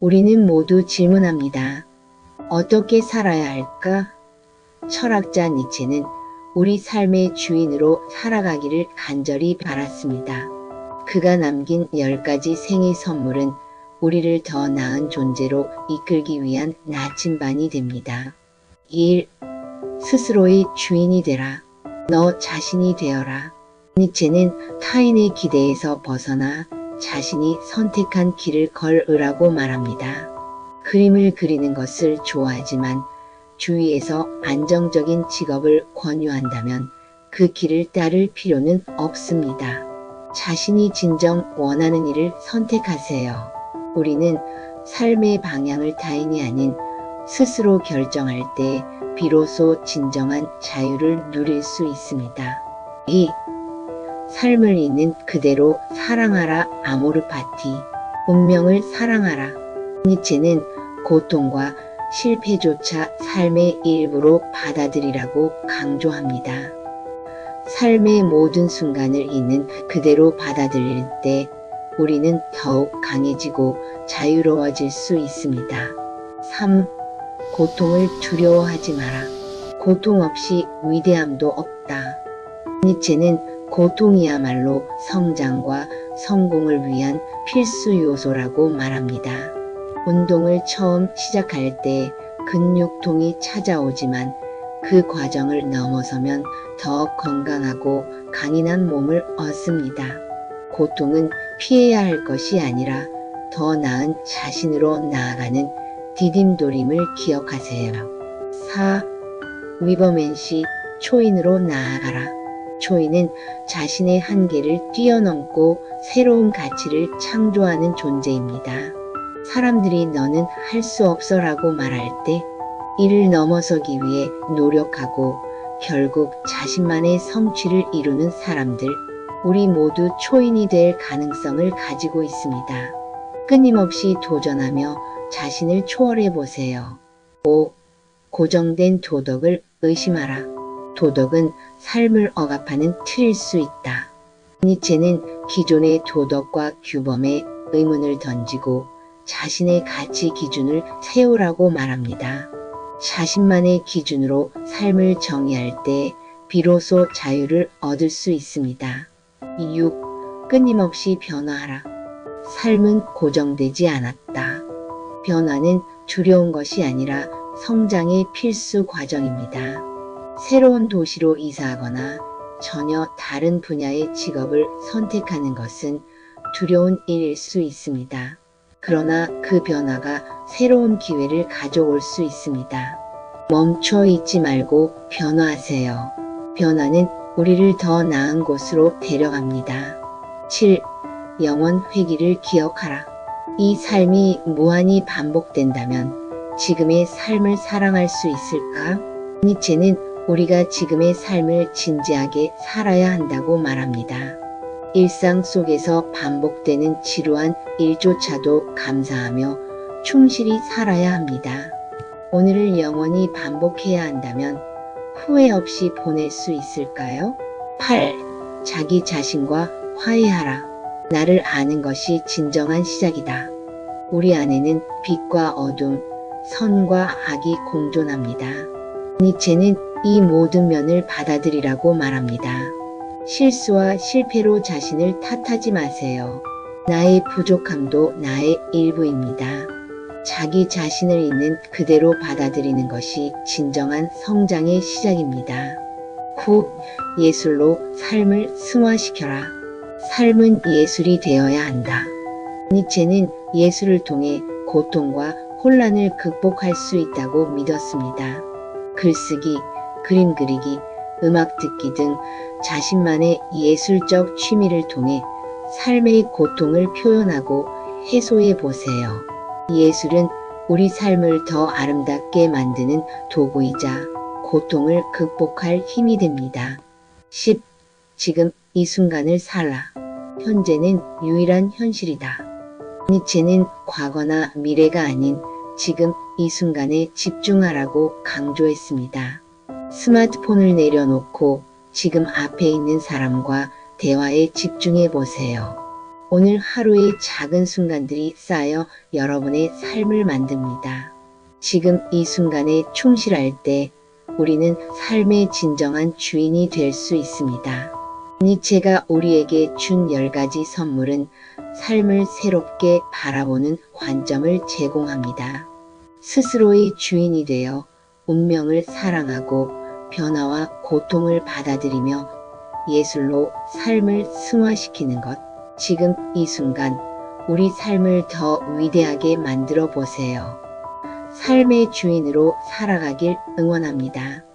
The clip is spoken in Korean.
우리는 모두 질문합니다. 어떻게 살아야 할까? 철학자 니체는 우리 삶의 주인으로 살아가기를 간절히 바랐습니다. 그가 남긴 10가지 생애 선물은 우리를 더 나은 존재로 이끌기 위한 나침반이 됩니다. 1. 스스로의 주인이 되라. 너 자신이 되어라. 니체는 타인의 기대에서 벗어나 자신이 선택한 길을 걸으라고 말합니다. 그림을 그리는 것을 좋아하지만 주위에서 안정적인 직업을 권유한다면 그 길을 따를 필요는 없습니다. 자신이 진정 원하는 일을 선택하세요. 우리는 삶의 방향을 타인이 아닌 스스로 결정할 때 비로소 진정한 자유를 누릴 수 있습니다. 2. 삶을 있는 그대로 사랑하라 아모르 파티. 운명을 사랑하라. 니체는 고통과 실패조차 삶의 일부로 받아들이라고 강조합니다. 삶의 모든 순간을 있는 그대로 받아들일 때 우리는 더욱 강해지고 자유로워질 수 있습니다. 3. 고통을 두려워하지 마라. 고통 없이 위대함도 없다. 니체는 고통이야말로 성장과 성공을 위한 필수 요소라고 말합니다. 운동을 처음 시작할 때 근육통이 찾아오지만 그 과정을 넘어서면 더 건강하고 강인한 몸을 얻습니다. 고통은 피해야 할 것이 아니라 더 나은 자신으로 나아가는 디딤돌임을 기억하세요. 4. 위버맨시 초인으로 나아가라. 초인은 자신의 한계를 뛰어넘고 새로운 가치를 창조하는 존재입니다. 사람들이 너는 할 수 없어 라고 말할 때 이를 넘어서기 위해 노력하고 결국 자신만의 성취를 이루는 사람들, 우리 모두 초인이 될 가능성을 가지고 있습니다. 끊임없이 도전하며 자신을 초월해 보세요. 5. 고정된 도덕을 의심하라. 도덕은 삶을 억압하는 틀일 수 있다. 니체는 기존의 도덕과 규범에 의문을 던지고 자신의 가치 기준을 세우라고 말합니다. 자신만의 기준으로 삶을 정의할 때 비로소 자유를 얻을 수 있습니다. 6. 끊임없이 변화하라. 삶은 고정되지 않았다. 변화는 두려운 것이 아니라 성장의 필수 과정입니다. 새로운 도시로 이사하거나 전혀 다른 분야의 직업을 선택하는 것은 두려운 일일 수 있습니다. 그러나 그 변화가 새로운 기회를 가져올 수 있습니다. 멈춰 있지 말고 변화하세요. 변화는 우리를 더 나은 곳으로 데려갑니다. 7. 영원 회기를 기억하라. 이 삶이 무한히 반복된다면 지금의 삶을 사랑할 수 있을까? 니체는 우리가 지금의 삶을 진지하게 살아야 한다고 말합니다. 일상 속에서 반복되는 지루한 일조차도 감사하며 충실히 살아야 합니다. 오늘을 영원히 반복해야 한다면 후회 없이 보낼 수 있을까요? 8. 자기 자신과 화해하라. 나를 아는 것이 진정한 시작이다. 우리 안에는 빛과 어둠, 선과 악이 공존합니다. 니체는 이 모든 면을 받아들이라고 말합니다. 실수와 실패로 자신을 탓하지 마세요. 나의 부족함도 나의 일부입니다. 자기 자신을 있는 그대로 받아들이는 것이 진정한 성장의 시작입니다. 9. 예술로 삶을 승화시켜라. 삶은 예술이 되어야 한다. 니체는 예술을 통해 고통과 혼란을 극복할 수 있다고 믿었습니다. 글쓰기, 그림 그리기, 음악 듣기 등 자신만의 예술적 취미를 통해 삶의 고통을 표현하고 해소해 보세요. 예술은 우리 삶을 더 아름답게 만드는 도구이자 고통을 극복할 힘이 됩니다. 10. 지금 이 순간을 살라. 현재는 유일한 현실이다. 니체는 과거나 미래가 아닌 지금 이 순간에 집중하라고 강조했습니다. 스마트폰을 내려놓고 지금 앞에 있는 사람과 대화에 집중해 보세요. 오늘 하루의 작은 순간들이 쌓여 여러분의 삶을 만듭니다. 지금 이 순간에 충실할 때 우리는 삶의 진정한 주인이 될 수 있습니다. 니체가 우리에게 준열 가지 선물은 삶을 새롭게 바라보는 관점을 제공합니다. 스스로의 주인이 되어 운명을 사랑하고 변화와 고통을 받아들이며 예술로 삶을 승화시키는 것. 지금 이 순간 우리 삶을 더 위대하게 만들어 보세요. 삶의 주인으로 살아가길 응원합니다.